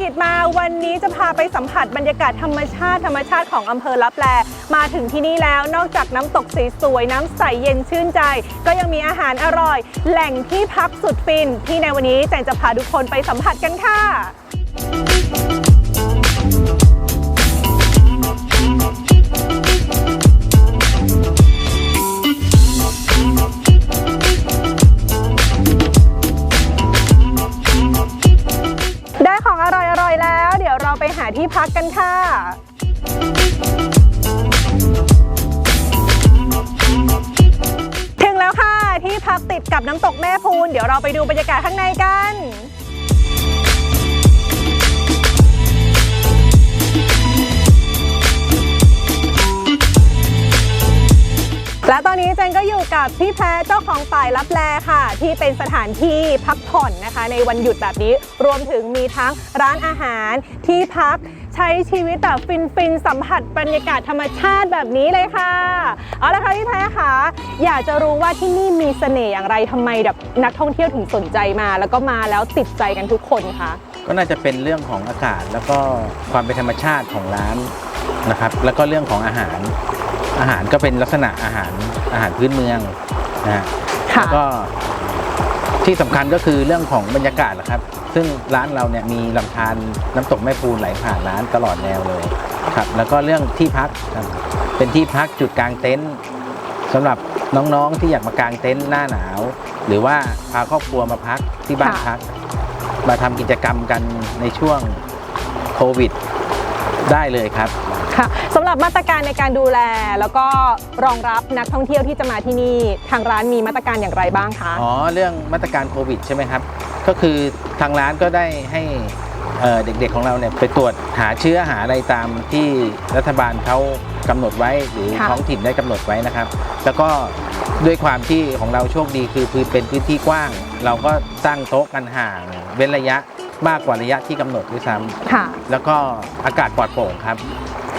กิจมาวันนี้จะพาไปสัมผัสบรรยากาศธรรมชาติธรรมชาติของอำเภอลับแลมาถึงที่นี่แล้วนอกจากน้ำตกสีสวยน้ำใสเย็นชื่นใจ ก็ยังมีอาหารอร่อย แหล่งที่พักสุดฟิน ที่ในวันนี้แจงจะพาทุกคนไปสัมผัสกันค่ะ หาที่พักกันค่ะถึงแล้วค่ะที่พักติดกับน้ำตกแม่พูน เดี๋ยวเราไปดูบรรยากาศข้างในกัน อยู่กับพี่แพ้เจ้าของฝ่ายรับแลค่ะ ที่เป็นสถานที่พักผ่อนนะคะ ในวันหยุดแบบนี้รวมถึงมีทั้งร้านอาหารที่พักใช้ชีวิตแบบฟินฟินๆสัมผัสบรรยากาศธรรมชาติแบบนี้เลยค่ะเอาละค่ะพี่แพ้ค่ะอยากจะรู้ว่าที่นี่มีเสน่ห์อย่างไรทำไมแบบนักท่องเที่ยวถึงสนใจมา แล้วก็มาแล้วติดใจกันทุกคนคะก็น่าจะเป็นเรื่องของอากาศแล้วก็ความเป็นธรรมชาติของร้านนะครับ แล้วก็เรื่องของอาหาร อาหารก็เป็นลักษณะอาหารอาหารพื้นเมืองนะฮะค่ะ แล้วก็ที่สำคัญก็คือเรื่องของบรรยากาศแหละครับ ซึ่งร้านเราเนี่ยมีลำธารน้ำตกแม่พูนไหลผ่านร้านตลอดแนวเลยครับ แล้วก็เรื่องที่พักครับเป็นที่พักจุดกลางเต็นท์สำหรับน้องๆที่อยากมากางเต็นท์หน้าหนาว หรือว่าพาครอบครัวมาพักที่บ้านค่ะ พัก มาทำกิจกรรมกันในช่วงโควิด ได้เลยครับค่ะสำหรับมาตรการในการดูแล แล้วก็รองรับนักท่องเที่ยวที่จะมาที่นี่ทางร้านมีมาตรการอย่างไรบ้างคะอ๋อเรื่องมาตรการโควิดใช่ไหมครับ ก็คือทางร้านก็ได้ให้เอ่อเด็กๆของเราเนี่ยไปตรวจหาเชื้อหาอะไรตามที่รัฐบาลเขากำหนดไว้หรือค่ะท้องถิ่นได้กำหนดไว้นะครับ แล้วก็ด้วยความที่ของเราโชคดีคือพื้นเป็นพื้นที่กว้าง เราก็ตั้งโต๊ะกันห่างเว้นระยะ มากกว่าระยะที่กำหนดด้วยซ้ำค่ะแล้วก็อากาศปลอดโปร่งครับ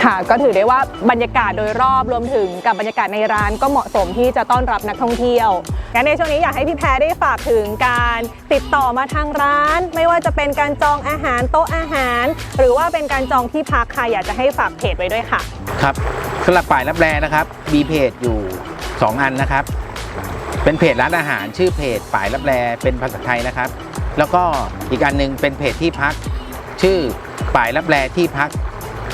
ค่ะ ก็ถือได้ว่าบรรยากาศโดยรอบรวมถึงกับบรรยากาศในร้านก็เหมาะสมที่จะต้อนรับนักท่องเที่ยว งั้นในช่วงนี้อยากให้พี่แพรได้ฝากถึงการติดต่อมาทางร้าน ไม่ว่าจะเป็นการจองอาหารโต๊ะอาหาร หรือว่าเป็นการจองที่พักค่ะอยากจะให้ฝากเพจไว้ด้วยค่ะ ครับสำหรับป่ายรับแรนะครับมีเพจอยู่ 2 อันนะครับ เป็นเพจร้านอาหารชื่อเพจป่ายรับแรเป็นภาษาไทยนะครับ แล้วก็อีกอันหนึงเป็นเพจที่พัก ชื่อป่ายรับแรที่พัก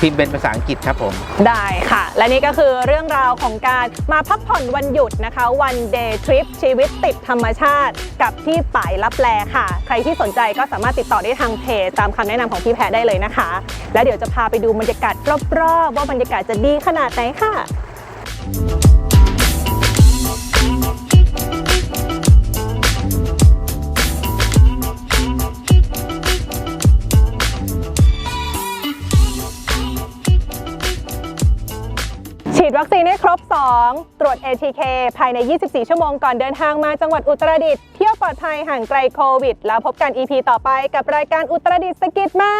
พิมพ์เป็นภาษาอังกฤษครับผม ได้ค่ะ และนี่ก็คือเรื่องราวของการมาพักผ่อนวันหยุดนะคะ วันเดย์ทริปชีวิตติดธรรมชาติ กับที่ป่ายลับแลค่ะ ใครที่สนใจก็สามารถติดต่อได้ทางเพจตามคำแนะนำของพี่แพรได้เลยนะคะ แล้วเดี๋ยวจะพาไปดูบรรยากาศรอบๆว่าบรรยากาศจะดีขนาดไหนค่ะ ดวัคซีนให้ครบ 2 ตรวจ ATK ภายใน 24 ชั่วโมงก่อนเดินทางมาจังหวัดอุตรดิตถ์เที่ยวปลอดภัยห่างไกลโควิด แล้วพบกัน EP ต่อไปกับรายการอุตรดิตถ์สกิดมา